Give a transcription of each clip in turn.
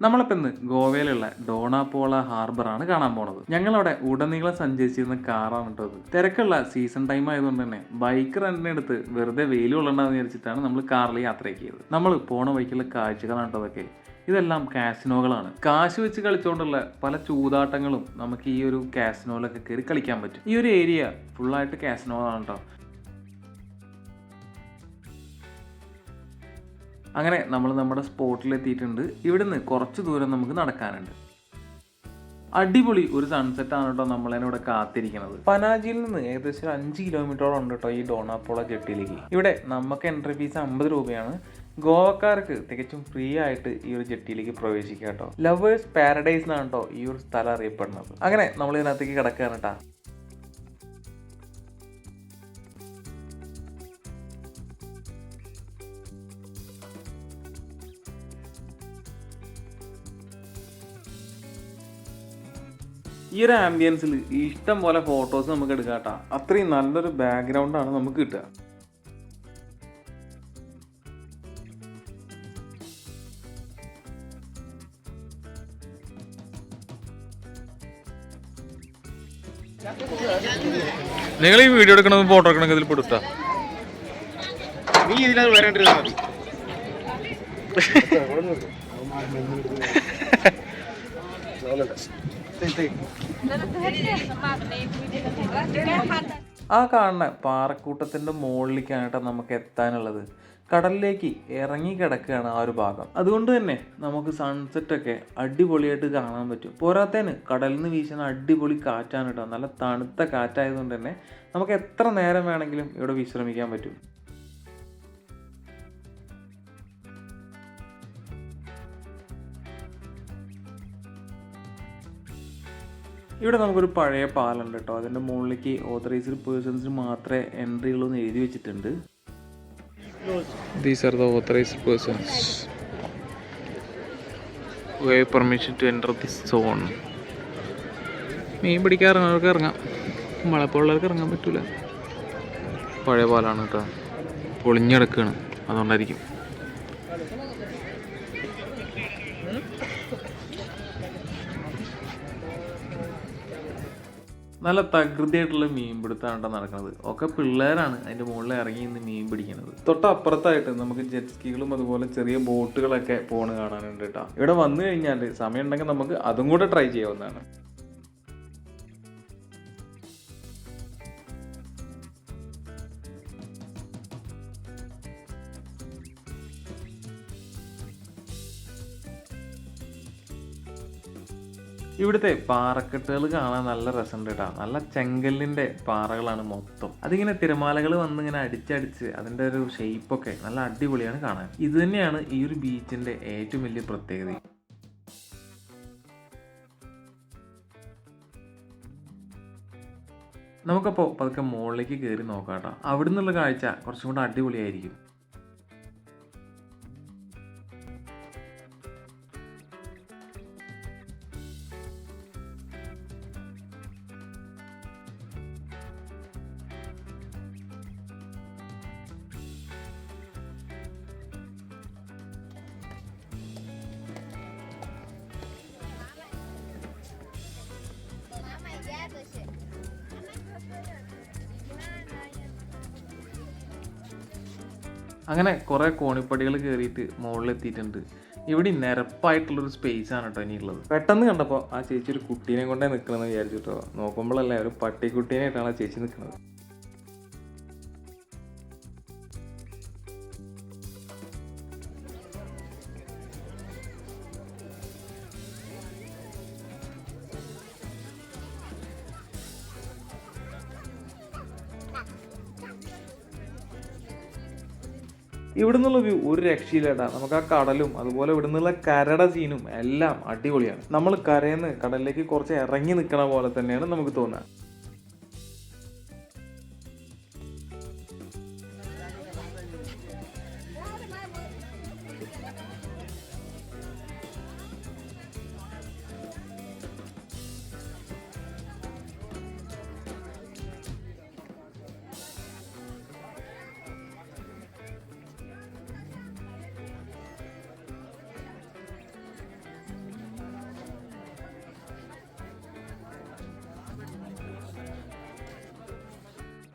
നമ്മളിപ്പോൾ ഇന്ന് ഗോവയിലുള്ള ഡോണാപോള ഹാർബറാണ് കാണാൻ പോണത്. ഞങ്ങളവിടെ ഉടനീളം സഞ്ചരിച്ചിരുന്ന കാറാണ് കേട്ടോ അത് തിരക്കുള്ള സീസൺ ടൈം ആയതുകൊണ്ട് തന്നെ ബൈക്ക് റെന്റിനെടുത്ത് വെറുതെ വെയിൽ കൊള്ളണ്ടെന്ന് വിചാരിച്ചിട്ടാണ് നമ്മൾ കാറിൽ യാത്രയാക്കിയത് നമ്മൾ പോണ വഴിക്കുള്ള കാഴ്ചകളാണ് കേട്ടോ അതൊക്കെ ഇതെല്ലാം കാസിനോകളാണ് കാശ് വെച്ച് കളിച്ചുകൊണ്ടുള്ള പല ചൂതാട്ടങ്ങളും നമുക്ക് ഈ ഒരു കാസിനോയിലൊക്കെ കയറി കളിക്കാൻ പറ്റും. ഈ ഒരു ഏരിയ ഫുള്ളായിട്ട് കാസിനോകളാണ് കേട്ടോ. അങ്ങനെ നമ്മൾ നമ്മുടെ സ്പോട്ടിലെത്തിയിട്ടുണ്ട്. ഇവിടുന്ന് കുറച്ച് ദൂരം നമുക്ക് നടക്കാനുണ്ട്. അടിപൊളി ഒരു സൺസെറ്റ് ആണ് കേട്ടോ നമ്മളതിനെ ഇവിടെ കാത്തിരിക്കുന്നത്. പനാജിയിൽ നിന്ന് ഏകദേശം ഒരു അഞ്ച് കിലോമീറ്ററോളം ഉണ്ട് കേട്ടോ ഈ ഡോണാപ്പോള ജെട്ടിയിലേക്ക് ഇവിടെ നമുക്ക് എൻട്രി ഫീസ് അമ്പത് രൂപയാണ്. ഗോവക്കാർക്ക് തികച്ചും ഫ്രീ ആയിട്ട് ഈ ഒരു ജെട്ടിയിലേക്ക് പ്രവേശിക്കാം കേട്ടോ. ലവേഴ്സ് പാരഡൈസ് എന്നാണ് കേട്ടോ ഈ ഒരു സ്ഥലം അറിയപ്പെടുന്നത്. അങ്ങനെ നമ്മൾ ഇതിനകത്തേക്ക് കിടക്കുകയാണ് കേട്ടോ. ഈ ഒരു ആംബിയൻസിൽ ഇഷ്ടം പോലെ ഫോട്ടോസ് നമുക്ക് എടുക്കാം കേട്ടോ. അത്രയും നല്ലൊരു ബാക്ക്ഗ്രൗണ്ടാണ് നമുക്ക് കിട്ടുക. നിങ്ങൾ ഈ വീഡിയോ എടുക്കണമെന്ന് ഫോട്ടോ എടുക്കണമെങ്കിൽ ഇതിൽ പെടുത്താ. നീ ഇതിനകത്ത് വരേണ്ടിരുന്നാ മതി. ആ കാണുന്ന പാറക്കൂട്ടത്തിന്റെ മുകളിലേക്കാണ് നമുക്ക് എത്താനുള്ളത്. കടലിലേക്ക് ഇറങ്ങി കിടക്കുകയാണ് ആ ഒരു ഭാഗം. അതുകൊണ്ട് തന്നെ നമുക്ക് സൺസെറ്റ് ഒക്കെ അടിപൊളിയായിട്ട് കാണാൻ പറ്റും. പോരാത്തേന് കടലിൽ നിന്ന് വീശുന്ന അടിപൊളി കാറ്റാണ് കേട്ടോ. നല്ല തണുത്ത കാറ്റായതുകൊണ്ട് തന്നെ നമുക്ക് എത്ര നേരം വേണമെങ്കിലും ഇവിടെ വിശ്രമിക്കാൻ പറ്റും. ഇവിടെ നമുക്കൊരു പഴയ പാലുണ്ട് കേട്ടോ. അതിന്റെ മുകളിലേക്ക് ഓതറൈസ്ഡ് പേഴ്സൺസിന് മാത്രമേ എൻട്രി ഉള്ളൂ എന്ന് എഴുതി വെച്ചിട്ടുണ്ട്. These are the authorised persons permission to enter this zone മീൻ പിടിക്കാറുള്ളവർക്ക് ഇറങ്ങാം. മഴപ്പുള്ളവർക്ക് ഇറങ്ങാൻ പറ്റൂല. പഴയ പാലാണ് കേട്ടോ. പൊളിഞ്ഞെടുക്കുകയാണ് അതുകൊണ്ടായിരിക്കും. നല്ല തകൃതിയായിട്ടുള്ള മീൻ പിടുത്താണ് നടക്കുന്നത്. ഒക്കെ പിള്ളേരാണ് അതിന്റെ മുകളിൽ ഇറങ്ങി നിന്ന് മീൻ പിടിക്കുന്നത്. തൊട്ടപ്പുറത്തായിട്ട് നമുക്ക് ജെറ്റ് സ്കീകളും അതുപോലെ ചെറിയ ബോട്ടുകളൊക്കെ പോണ് കാണാനുണ്ട് കേട്ടോ. ഇവിടെ വന്നു കഴിഞ്ഞാൽ സമയം ഉണ്ടെങ്കിൽ നമുക്ക് അതും കൂടെ ട്രൈ ചെയ്യാവുന്നതാണ്. ഇവിടുത്തെ പാറക്കെട്ടുകൾ കാണാൻ നല്ല രസമുണ്ട് കേട്ടോ. നല്ല ചെങ്കല്ലിന്റെ പാറകളാണ് മൊത്തം. അതിങ്ങനെ തിരമാലകൾ വന്ന് ഇങ്ങനെ അടിച്ചടിച്ച് അതിന്റെ ഒരു ഷേപ്പൊക്കെ നല്ല അടിപൊളിയാണ് കാണാൻ. ഇത് തന്നെയാണ് ഈ ഒരു ബീച്ചിന്റെ ഏറ്റവും വലിയ പ്രത്യേകത. നമുക്കപ്പോൾ പതുക്കെ മുകളിലേക്ക് കയറി നോക്കാം കേട്ടോ. അവിടെ നിന്നുള്ള കാഴ്ച കുറച്ചും കൂടെ അടിപൊളിയായിരിക്കും. അങ്ങനെ കുറേ കോണിപ്പടികൾ കയറിയിട്ട് മുകളിലെത്തിയിട്ടുണ്ട്. ഇവിടെ നിരപ്പായിട്ടുള്ളൊരു സ്പേസ് ആണ് കേട്ടോ ഇനിയുള്ളത്. പെട്ടെന്ന് കണ്ടപ്പോൾ ആ ചേച്ചി ഒരു കുട്ടീനെ കൊണ്ടേ നിൽക്കണമെന്ന് വിചാരിച്ചു കേട്ടോ നോക്കുമ്പോഴല്ലേ ഒരു പട്ടിക്കുട്ടീനായിട്ടാണ് ആ ചേച്ചി നിൽക്കുന്നത് ഇവിടെ നിന്നുള്ള വ്യൂ ഒരു രക്ഷയില്ലേട്ടാ. നമുക്ക് ആ കടലും അതുപോലെ ഇവിടെ നിന്നുള്ള കരട സീനും എല്ലാം അടിപൊളിയാണ്. നമ്മൾ കരയിൽ നിന്ന് കടലിലേക്ക് കുറച്ച് ഇറങ്ങി നിൽക്കണ പോലെ തന്നെയാണ് നമുക്ക് തോന്നുക.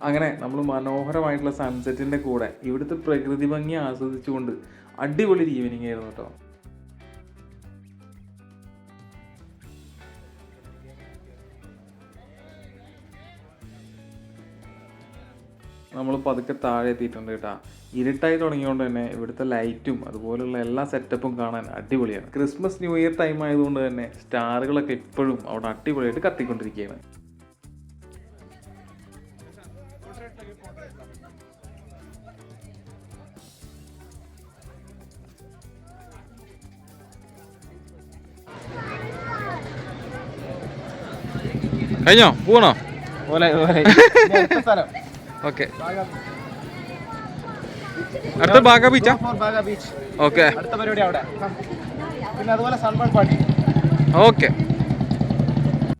അങ്ങനെ നമ്മൾ മനോഹരമായിട്ടുള്ള സൺസെറ്റിന്റെ കൂടെ ഇവിടുത്തെ പ്രകൃതി ഭംഗി ആസ്വദിച്ചുകൊണ്ട് അടിപൊളി ഈവനിങ് ആയിരുന്നു കേട്ടോ. നമ്മൾ പതുക്കെ താഴെ എത്തിയിട്ടുണ്ട് കേട്ടാ. ഇരുട്ടായി തുടങ്ങിയതുകൊണ്ട് തന്നെ ഇവിടുത്തെ ലൈറ്റും അതുപോലുള്ള എല്ലാ സെറ്റപ്പും കാണാൻ അടിപൊളിയാണ്. ക്രിസ്മസ് ന്യൂ ഇയർ ടൈം ആയതുകൊണ്ട് തന്നെ സ്റ്റാറുകളൊക്കെ ഇപ്പോഴും അവിടെ അടിപൊളിയായിട്ട് കത്തിക്കൊണ്ടിരിക്കുകയാണ്. കഴിഞ്ഞോ? പോണോ? ഓക്കെ. അടുത്ത ബാഗ ബീച്ചാ ബാഗ ബീച്ച് ഓക്കെ. അടുത്ത പരിപാടി അവിടെ. പിന്നെ അതുപോലെ സൺബൺ പാർട്ടി ഓക്കെ.